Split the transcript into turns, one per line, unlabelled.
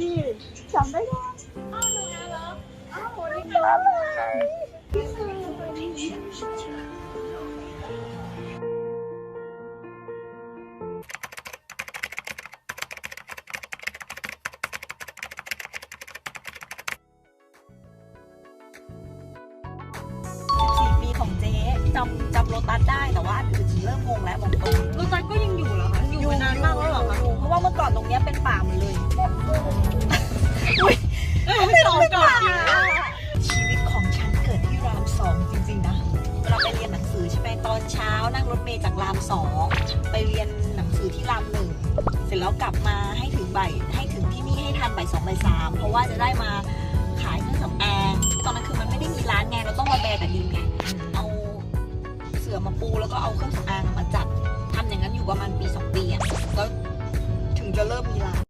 พี่จำได้ยัง
อ้าวหนูนะเหรอ
อ้าววันนี้มาเลยพี่สาว
สี่ปีของเจ๊จำจำโลตัสได้แต่ว่าอันอื่นเริ่มงงแล้วมองตรง
รถตัสก็ยัง
ตอนเช้านั่งรถเมล์จากรามสองไปเรียนหนังสือที่รามหนึ่งเสร็จแล้วกลับมาให้ถึงบ่ายให้ถึงที่นี่ให้ทันบ่ายสองบ่ายสามเพราะว่าจะได้มาขายเครื่องสำอางตอนนั้นคือมันไม่ได้มีร้านไงเราต้องมาแบกกับดินไงเอาเสื่อมาปูแล้วก็เอาเครื่องสำอางมาจัดทำอย่างนั้นอยู่ประมาณปีสองปีอะแล้วถึงจะเริ่มมีร้าน